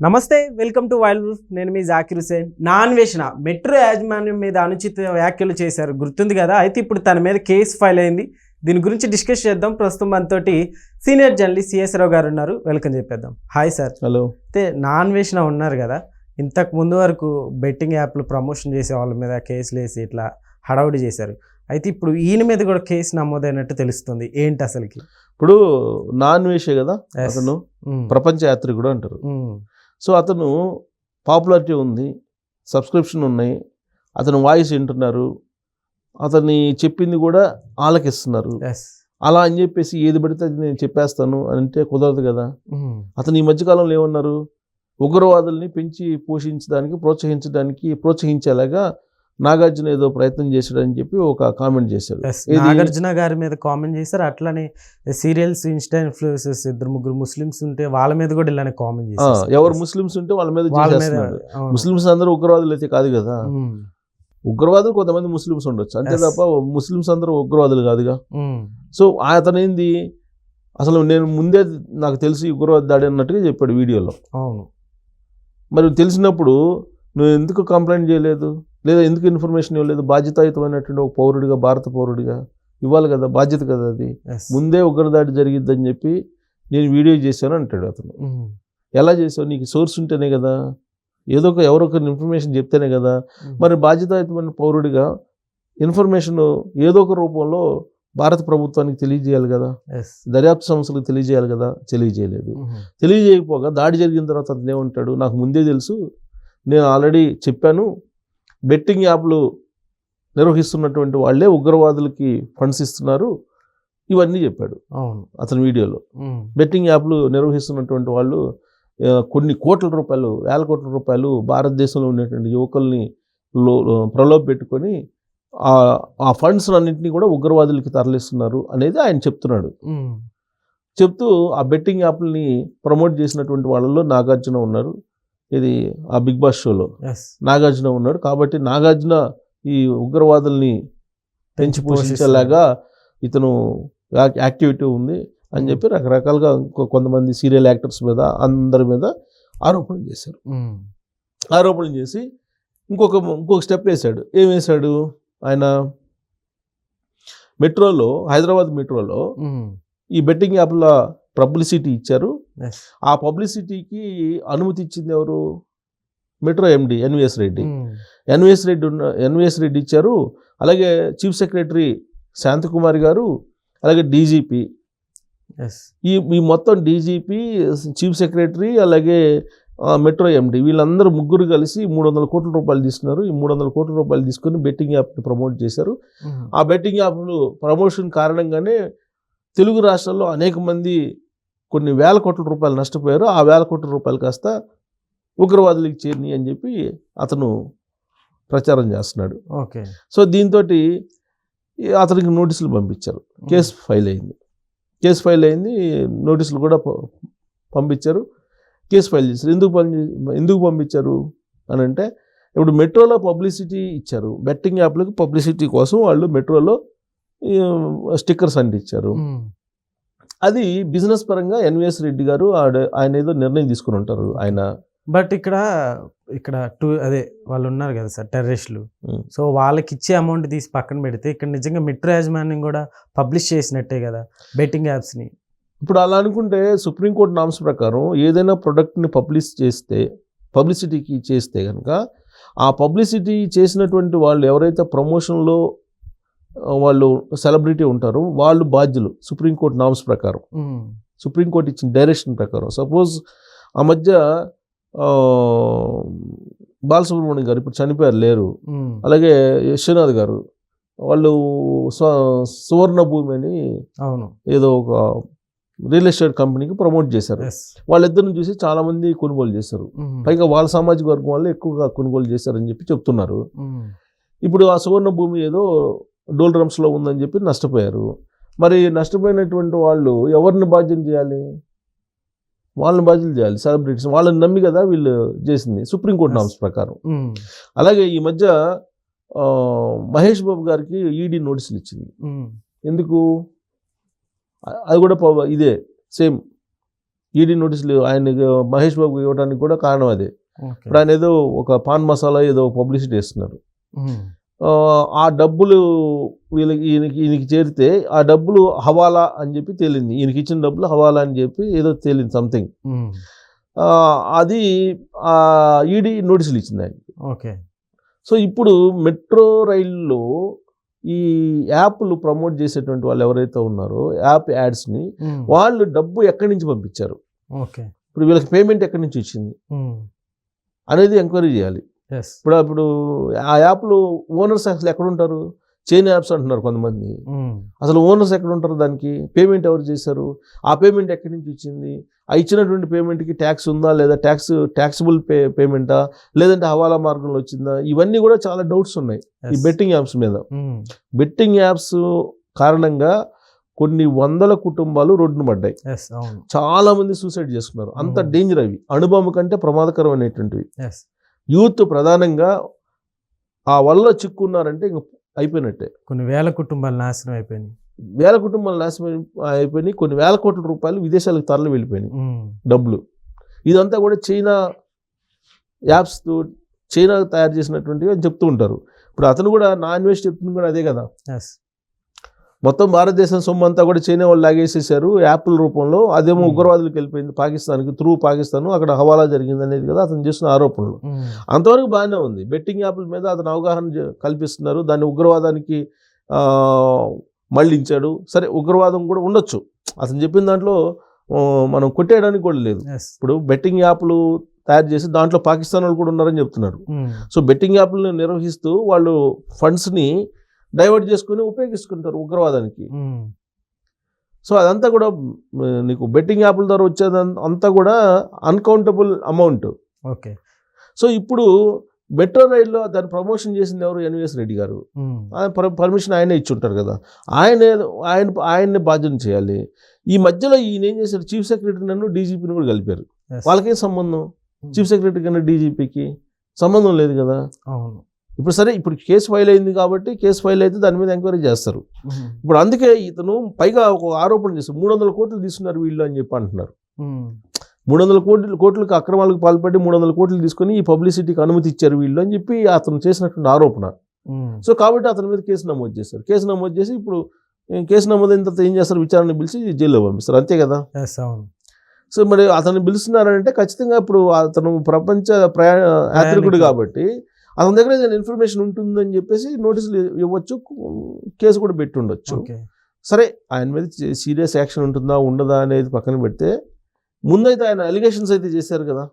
నమస్తే welcome to wild నేను మీ జాకిర్ హుసేన్ నా అన్వేషణ మెట్రో యాజమాన్యం మీద అనుచిత వ్యాఖ్యలు చేశారు. గుర్తుంది కదా? అయితే ఇప్పుడు తన మీద కేసు ఫైల్ అయింది. దీని గురించి డిస్కస్ చేద్దాం. ప్రస్తుతం మనతోటి సీనియర్ జర్నలిస్ట్ సిఎస్ రావు గారు ఉన్నారు. వెల్కమ్ చెప్పేద్దాం. Hi sir. హలో. అయితే నా అన్వేషణ ఉన్నారు కదా? ఇంతకు ముందు వరకు బెట్టింగ్ యాప్లు ప్రమోషన్ చేసే వాళ్ళ మీద కేసులు వేసి ఇట్లా హడావుడి చేశారు. అయితే ఇప్పుడు ఈయన మీద కూడా కేసు నమోదైనట్టు తెలుస్తుంది. ఏంటి అసలుకి? ఇప్పుడు నాన్ వేషే కదా. అతను? ఉమ్, ప్రపంచ యాత్రికుడు అంటారు. ఉమ్, సో అతను పాపులారిటీ ఉంది సబ్స్క్రిప్షన్ ఉన్నాయి అతను వాయిస్ వింటున్నారు అతన్ని చెప్పింది కూడా ఆలకిస్తున్నారు. అలా అని చెప్పేసి ఏది పడితే అది నేను చెప్పేస్తాను అని అంటే కుదరదు కదా. అతను ఈ మధ్యకాలంలో ఏమన్నారు? ఉగ్రవాదుల్ని పెంచి పోషించడానికి ప్రోత్సహించడానికి ప్రోత్సహించేలాగా నాగార్జున ఏదో ప్రయత్నం చేశాడని చెప్పి ఒక కామెంట్ చేశాడు. నాగార్జున గారి మీద కామెంట్ చేశారు. అట్లనే సీరియల్స్ ఇన్స్టా ఇన్ఫ్లుయెన్సెస్ ఇద్దరు ముగ్గురు ముస్లిమ్స్ ఉంటే వాళ్ళ మీద కూడా ఇలానే కామెంట్ చేశారు ఎవరు ముస్లిమ్స్ ఉంటే వాళ్ళ మీద. ముస్లిమ్స్ అందరూ ఉగ్రవాదులు అయితే కాదు కదా? ఉగ్రవాదులు కొంతమంది ముస్లిమ్స్ ఉండొచ్చు. అంతే. తప్ప ముస్లిమ్స్ అందరూ ఉగ్రవాదులు కాదుగా? సో అతను ఏంది అసలు నేను ముందే నాకు తెలిసి ఉగ్రవాద దాడి అన్నట్టుగా చెప్పాడు వీడియోలో. అవును. మరి తెలిసినప్పుడు నువ్వు ఎందుకు కంప్లైంట్ చేయలేదు? లేదా ఎందుకు ఇన్ఫర్మేషన్ ఇవ్వలేదు? బాధ్యతాయుతమైనటువంటి ఒక పౌరుడిగా భారత పౌరుడిగా ఇవ్వాలి కదా బాధ్యత కదా అది. ముందే ఉగ్రదాడి జరిగిద్దని చెప్పి నేను వీడియో చేశాను అంటాడు అతను. ఎలా చేసావు నీకు సోర్స్ ఉంటేనే కదా. ఏదో ఒక ఎవరో ఒకరిని ఇన్ఫర్మేషన్ చెప్తేనే కదా. మరి బాధ్యతాయుతమైన పౌరుడిగా ఇన్ఫర్మేషన్ ఏదో ఒక రూపంలో భారత ప్రభుత్వానికి తెలియజేయాలి కదా. దర్యాప్తు సంస్థలకు తెలియజేయాలి కదా. తెలియజేయలేదు. తెలియజేయకపోగా దాడి జరిగిన తర్వాత అతను ఏమంటాడు? నాకు ముందే తెలుసు. నేను ఆల్రెడీ చెప్పాను. బెట్టింగ్ యాప్లు నిర్వహిస్తున్నటువంటి వాళ్ళే ఉగ్రవాదులకి ఫండ్స్ ఇస్తున్నారు. ఇవన్నీ చెప్పాడు అవును. అతని వీడియోలో. బెట్టింగ్ యాప్లు నిర్వహిస్తున్నటువంటి వాళ్ళు కొన్ని కోట్ల రూపాయలు వేల కోట్ల రూపాయలు భారతదేశంలో ఉండేటువంటి యువకుల్ని లో ప్రలోభ పెట్టుకొని ఆ ఫండ్స్ అన్నింటినీ కూడా ఉగ్రవాదులకి తరలిస్తున్నారు అనేది ఆయన చెప్తున్నాడు. చెప్తూ ఆ బెట్టింగ్ యాప్లని ప్రమోట్ చేసినటువంటి వాళ్ళలో నాగార్జున ఉన్నారు. ఇది ఆ బిగ్ బాస్ షోలో. నాగార్జున ఉన్నాడు కాబట్టి నాగార్జున ఈ ఉగ్రవాదుల్ని పెంచి పోషించేలాగా ఇతను యాక్- యాక్టివిటీ ఉంది అని చెప్పి రకరకాలుగా ఇంకో కొంతమంది సీరియల్ యాక్టర్స్ మీద అందరి మీద ఆరోపణలు చేశారు. ఉమ్, ఆరోపణలు చేసి ఇంకొక ఇంకొక స్టెప్ వేశాడు. ఏం వేశాడు? ఆయన మెట్రోలో హైదరాబాద్ మెట్రోలో ఉమ్, ఈ బెట్టింగ్ యాప్ల పబ్లిసిటీ ఇచ్చారు. ఆ పబ్లిసిటీకి అనుమతి ఇచ్చింది ఎవరు metro MD NVS Reddy. Um, NVS Reddy ఉన్న ఎన్విఎస్ రెడ్డి ఇచ్చారు. అలాగే చీఫ్ సెక్రటరీ శాంతకుమారి గారు అలాగే డీజీపీ. ఈ ఈ మొత్తం డీజీపీ చీఫ్ సెక్రటరీ అలాగే మెట్రో ఎండి. వీళ్ళందరూ ముగ్గురు కలిసి మూడు వందల కోట్ల రూపాయలు తీసుకున్నారు. ఈ మూడు వందల కోట్ల రూపాయలు తీసుకొని బెట్టింగ్ యాప్ని ప్రమోట్ చేశారు. ఉమ్, ఆ బెట్టింగ్ యాప్లు ప్రమోషన్ కారణంగానే తెలుగు రాష్ట్రాల్లో అనేక మంది కొన్ని వేల కోట్ల రూపాయలు నష్టపోయారు. ఆ వేల కోట్ల రూపాయలు కాస్త ఉగ్రవాదులకు చేరినాయి అని చెప్పి అతను ప్రచారం చేస్తున్నాడు. ఓకే. సో దీంతో అతనికి నోటీసులు పంపించారు. కేసు ఫైల్ అయింది. కేసు ఫైల్ అయింది. నోటీసులు కూడా పంపించారు. కేసు ఫైల్ చేశారు. ఎందుకు ఎందుకు పంపించారు అని అంటే ఇప్పుడు మెట్రోలో పబ్లిసిటీ ఇచ్చారు. బెట్టింగ్ యాప్లకు పబ్లిసిటీ కోసం వాళ్ళు మెట్రోలో స్టిక్కర్స్ అంటించారు. అది బిజినెస్ పరంగా ఎన్విఎస్ రెడ్డి గారు ఆయన ఏదో నిర్ణయం తీసుకుని ఉంటారు. ఆయన బట్ ఇక్కడ ఇక్కడ టూ అదే వాళ్ళు ఉన్నారు కదా సార్ టెర్రరిస్టులు. సో వాళ్ళకి ఇచ్చే అమౌంట్ తీసి పక్కన పెడితే ఇక్కడ నిజంగా మెట్రో యాజమాన్యం కూడా పబ్లిష్ చేసినట్టే కదా బెట్టింగ్ యాప్స్ని. ఇప్పుడు అలా అనుకుంటే సుప్రీంకోర్టు నామ్స్ ప్రకారం ఏదైనా ప్రొడక్ట్ని పబ్లిష్ చేస్తే పబ్లిసిటీకి చేస్తే కనుక ఆ పబ్లిసిటీ చేసినటువంటి వాళ్ళు ఎవరైతే ప్రమోషన్లో వాళ్ళు సెలబ్రిటీ ఉంటారో వాళ్ళు బాధ్యులు. సుప్రీంకోర్టు నామ్స్ ప్రకారం. సుప్రీంకోర్టు ఇచ్చిన డైరెక్షన్ ప్రకారం. సపోజ్ ఆ మధ్య బాలసుబ్రహ్మణ్యం గారు ఇప్పుడు చనిపోయారు లేరు. అలాగే యశ్వనాథ్ గారు వాళ్ళు స్వ సువర్ణ భూమి అని అవును. ఏదో ఒక రియల్ ఎస్టేట్ కంపెనీకి ప్రమోట్ చేశారు. వాళ్ళిద్దరిని చూసి చాలా మంది కొనుగోలు చేశారు. పైగా వాళ్ళ సామాజిక వర్గం వాళ్ళు ఎక్కువగా కొనుగోలు చేశారని చెప్పి చెప్తున్నారు. ఇప్పుడు ఆ సువర్ణ భూమి ఏదో డోల్ డ్రమ్స్లో ఉందని చెప్పి నష్టపోయారు. మరి నష్టపోయినటువంటి వాళ్ళు ఎవరిని బాధ్యం చేయాలి? వాళ్ళని బాధ్యతలు చేయాలి సెలబ్రిటీస్ వాళ్ళని నమ్మి కదా వీళ్ళు చేసింది సుప్రీంకోర్టు. నామ్స్ ప్రకారం. అలాగే ఈ మధ్య మహేష్ బాబు గారికి ఈడీ నోటీసులు ఇచ్చింది. ఎందుకు? అది కూడా ఇదే సేమ్. ఈడీ నోటీసులు ఆయన మహేష్ బాబు ఇవ్వడానికి కూడా కారణం అదే. ఇప్పుడు ఆయన ఏదో ఒక పాన్ మసాలా ఏదో పబ్లిసిటీ ఇస్తున్నారు ఉమ్. ఆ, డబ్బులు వీళ్ళకి ఈయనకి ఈయనకి చేరితే ఆ డబ్బులు హవాలా అని చెప్పి తేలింది. ఈయనకి ఇచ్చిన డబ్బులు హవాలా అని చెప్పి ఏదో తేలింది సంథింగ్. అది ఈడీ నోటీసులు ఇచ్చింది ఆయన ఓకే. సో ఇప్పుడు మెట్రో రైల్లో ఈ యాప్లు ప్రమోట్ చేసేటువంటి వాళ్ళు ఎవరైతే ఉన్నారో యాప్ యాడ్స్ని. వాళ్ళు డబ్బు ఎక్కడి నుంచి పంపించారు? ఓకే. ఇప్పుడు వీళ్ళకి పేమెంట్ ఎక్కడి నుంచి వచ్చింది. అనేది ఎంక్వైరీ చేయాలి. ఇప్పుడు ఇప్పుడు ఆ యాప్లు ఓనర్స్ అసలు ఎక్కడ ఉంటారు చైన్ యాప్స్ అంటున్నారు కొంతమంది. ఉమ్. అసలు ఓనర్స్ ఎక్కడ ఉంటారు దానికి? పేమెంట్ ఎవరు చేశారు? ఆ పేమెంట్ ఎక్కడి నుంచి వచ్చింది? ఆ ఇచ్చినటువంటి పేమెంట్కి ట్యాక్స్ ఉందా? లేదా ట్యాక్స్ ట్యాక్సిబుల్ పే పేమెంటా? లేదంటే హవాలా మార్గంలో వచ్చిందా? ఇవన్నీ కూడా చాలా డౌట్స్ ఉన్నాయి ఈ. బెట్టింగ్ యాప్స్ మీద. ఉమ్. బెట్టింగ్ యాప్స్ కారణంగా కొన్ని వందల కుటుంబాలు రోడ్డున పడ్డాయి. చాలా మంది సూసైడ్ చేసుకున్నారు. అంత Hmm. డేంజర్ అవి. అణుబాంబు కంటే ప్రమాదకరమైనటువంటివి. ఎస్ యూత్ ప్రధానంగా ఆ వల్ల చిక్కున్నారంటే ఇంక అయిపోయినట్టే. కొన్ని వేల కుటుంబాలు నాశనం అయిపోయినాయి. వేల కుటుంబాలు నాశనం అయిపోయినాయి. కొన్ని వేల కోట్ల రూపాయలు విదేశాలకు తరలి వెళ్ళిపోయినాయి. డబ్బులు. ఇదంతా కూడా చైనా యాప్స్తో చైనా తయారు చేసినటువంటివి అని చెప్తూ ఉంటారు. ఇప్పుడు అతను కూడా నా ఇన్వెస్ట్ చెప్తుంది కూడా అదే కదా. మొత్తం భారతదేశం సొమ్ము అంతా కూడా చైనా వాళ్ళు లాగేసేసారు యాప్ల రూపంలో అదేమో. ఉగ్రవాదులకు వెళ్ళిపోయింది పాకిస్తాన్కి త్రూ పాకిస్తాన్. అక్కడ హవాలా జరిగింది అనేది కదా అతను చేస్తున్న ఆరోపణలు. అంతవరకు బాగానే ఉంది. బెట్టింగ్ యాప్ల మీద అతను అవగాహన కల్పిస్తున్నారు. దాన్ని ఉగ్రవాదానికి మళ్ళించాడు సరే ఉగ్రవాదం కూడా ఉండొచ్చు. అతను చెప్పిన దాంట్లో మనం కొట్టేయడానికి కూడా లేదు. ఇప్పుడు బెట్టింగ్ యాప్లు తయారు చేసి దాంట్లో పాకిస్తాన్ వాళ్ళు కూడా ఉన్నారని చెప్తున్నారు. సో బెట్టింగ్ యాప్లను నిర్వహిస్తూ వాళ్ళు ఫండ్స్ని డైవర్ట్ చేసుకుని ఉపయోగించుకుంటారు ఉగ్రవాదానికి. సో అదంతా కూడా నీకు బెట్టింగ్ యాప్ల ద్వారా వచ్చేది అంతా కూడా అన్కౌంటబుల్ అమౌంట్ ఓకే. సో ఇప్పుడు మెట్రో రైల్లో దాన్ని ప్రమోషన్ చేసింది ఎవరు? ఎన్విఎస్ రెడ్డి గారు. ఆయన పర్- పర్మిషన్ ఆయనే ఇచ్చి ఉంటారు కదా. ఆయనే ఆయన ఆయన్ని బాధ్యత చేయాలి. ఈ మధ్యలో ఈయన ఏం చేశారు? చీఫ్ సెక్రటరీ నన్ను డీజీపీని కూడా కలిపారు. వాళ్ళకేం సంబంధం. చీఫ్ సెక్రటరీ కన్నా డీజీపీకి సంబంధం లేదు కదా. అవును. ఇప్పుడు సరే ఇప్పుడు కేసు ఫైల్ అయింది కాబట్టి కేసు ఫైల్ అయితే దాని మీద ఎంక్వైరీ చేస్తారు. ఇప్పుడు అందుకే ఇతను పైగా ఒక ఆరోపణ చేస్తారు మూడు వందల కోట్లు తీసుకున్నారు వీళ్ళు అని చెప్పి అంటున్నారు. మూడు వందల కోట్లు కోట్లకు అక్రమాలకు పాల్పడి మూడు వందల కోట్లు తీసుకొని ఈ పబ్లిసిటీకి అనుమతి ఇచ్చారు వీళ్ళు అని చెప్పి అతను చేసినటువంటి ఆరోపణ. సో కాబట్టి అతని మీద కేసు నమోదు చేశారు. కేసు నమోదు చేసి ఇప్పుడు కేసు నమోదైన తర్వాత ఏం చేస్తారు? విచారణ పిలిచి జైల్లో పంపిస్తారు. అంతే కదా? అవును. సో మరి అతను పిలుస్తున్నారంటే ఖచ్చితంగా ఇప్పుడు అతను ప్రపంచ ప్రయాణ యాత్రికుడు కాబట్టి అతని దగ్గర ఏదైనా ఇన్ఫర్మేషన్ ఉంటుందని చెప్పేసి నోటీసులు ఇవ్వచ్చు కేసు కూడా పెట్టి ఉండొచ్చు ఓకే. సరే ఆయన మీద సీరియస్ యాక్షన్ ఉంటుందా ఉండదా అనేది పక్కన పెడితే ముందైతే ఆయన అలిగేషన్స్ అయితే చేశారు కదా.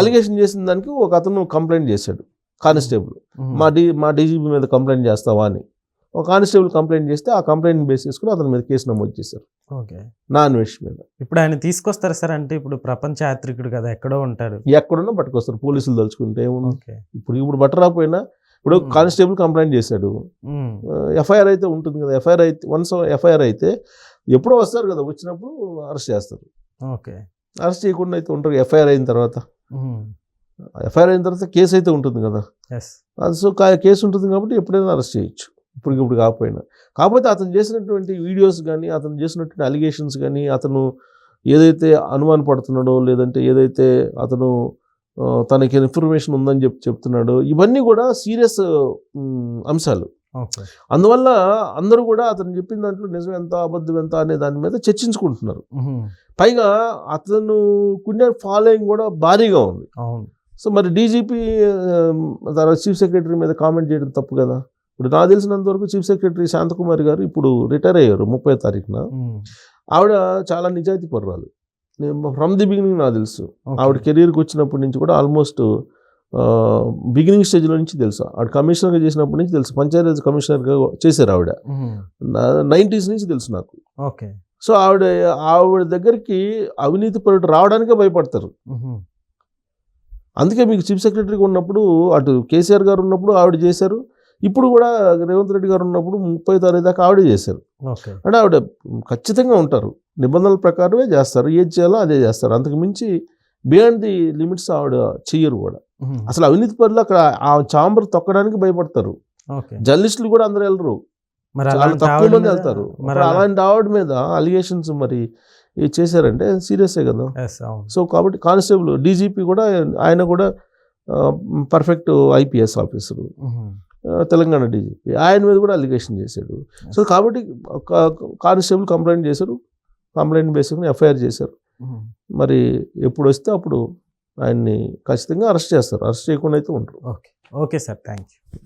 అలిగేషన్ చేసిన దానికి ఒక అతను కంప్లైంట్ చేశాడు కానిస్టేబుల్. మా డి మా డీజీపీ మీద కంప్లైంట్ చేస్తావా అని. ఒక కానిస్టేబుల్ కంప్లైంట్ చేస్తే ఆ కంప్లైంట్ బేస్ చేసుకుని అతని మీద కేసు నమోదు చేశారు. ఓకే. నా అన్వేషణ మీద. ఇప్పుడు ఆయన తీసుకొస్తారు సార్ అంటే ఇప్పుడు ప్రపంచ యాత్రికుడు కదా ఎక్కడో ఉంటాడు. ఎక్కడున్నా పట్టుకొస్తారు పోలీసులు తలుచుకుంటే ఇప్పుడు ఇప్పుడు బట్ట రాకపోయినా ఇప్పుడు. కానిస్టేబుల్ కంప్లైంట్ చేశాడు. ఎఫ్ఐఆర్ అయితే ఉంటుంది కదా ఎఫ్ఐఆర్ అయితే వన్స్ ఎఫ్ఐఆర్ అయితే ఎప్పుడో వస్తారు కదా వచ్చినప్పుడు అరెస్ట్ చేస్తారు. ఓకే. అరెస్ట్ చేయకుండా అయితే ఉంటారు ఎఫ్ఐఆర్ అయిన తర్వాత. ఎఫ్ఐఆర్ అయిన తర్వాత కేసు అయితే ఉంటుంది కదా. అది సో కేసు ఉంటుంది కాబట్టి ఎప్పుడైనా అరెస్ట్ చేయొచ్చు. ఇప్పుడు ఇప్పుడు కాకపోయినా. కాకపోతే అతను చేసినటువంటి వీడియోస్ కానీ అతను చేసినటువంటి అలిగేషన్స్ కానీ అతను ఏదైతే అనుమాన పడుతున్నాడో లేదంటే ఏదైతే అతను తనకి ఇన్ఫర్మేషన్ ఉందని చెప్పి చెప్తున్నాడో ఇవన్నీ కూడా సీరియస్ అంశాలు. అందువల్ల అందరూ కూడా అతను చెప్పిన దాంట్లో నిజం ఎంత అబద్ధం ఎంత అనే దాని మీద చర్చించుకుంటున్నారు. పైగా అతను కునే ఫాలోయింగ్ కూడా భారీగా ఉంది. సో మరి డీజీపీ తర్వాత చీఫ్ సెక్రటరీ మీద కామెంట్ చేయడం తప్పు కదా? ఇప్పుడు నాకు తెలిసినంత వరకు చీఫ్ సెక్రటరీ శాంతకుమారి గారు ఇప్పుడు రిటైర్ అయ్యారు ముప్పై తారీఖున. ఆవిడ చాలా నిజాయితీ పర్రాలు నేను ఫ్రమ్ ది బిగినింగ్ నాకు తెలుసు. ఆవిడ కెరీర్కి వచ్చినప్పటి నుంచి కూడా ఆల్మోస్ట్ బిగినింగ్ స్టేజ్లో నుంచి తెలుసు. ఆవిడ కమిషనర్గా చేసినప్పటి నుంచి తెలుసు. పంచాయతీ కమిషనర్గా చేశారు ఆవిడ. నైంటీస్ నుంచి తెలుసు నాకు. ఓకే. సో ఆవిడ ఆవిడ దగ్గరికి అవినీతి పరుడు రావడానికే భయపడతారు. అందుకే మీకు చీఫ్ సెక్రటరీగా ఉన్నప్పుడు అటు కేసీఆర్ గారు ఉన్నప్పుడు ఆవిడ చేశారు. ఇప్పుడు కూడా రేవంత్ రెడ్డి గారు ఉన్నప్పుడు ముప్పై తారీఖు దాకా ఆవిడే చేశారు. అంటే ఆవిడ ఖచ్చితంగా ఉంటారు. నిబంధనల ప్రకారమే చేస్తారు. ఏది చేయాలో అదే చేస్తారు. అంతకు మించి బియాండ్ ది లిమిట్స్ ఆవిడ చెయ్యరు కూడా. అసలు అవినీతి పరులు అక్కడ ఆ చాంబర్ తొక్కడానికి భయపడతారు. జర్నలిస్టులు కూడా అందరూ వెళ్ళరు. చాలా తక్కువ మంది వెళ్తారు. అలాంటి ఆవిడ మీద అలిగేషన్స్ మరి చేశారంటే సీరియసే కదా. సో కాబట్టి కానిస్టేబుల్ డీజీపీ కూడా ఆయన కూడా perfect IPS officer. Telangana DGP. ఆయన మీద కూడా అలిగేషన్ చేశాడు. సో కాబట్టి కానిస్టేబుల్ కంప్లైంట్ చేశారు. కంప్లైంట్ బేసుకుని ఎఫ్ఐఆర్ చేశారు. మరి ఎప్పుడు వస్తే అప్పుడు ఆయన్ని ఖచ్చితంగా అరెస్ట్ చేస్తారు. అరెస్ట్ చేయకుండా అయితే ఉండరు. Okay. Okay sir. Thank you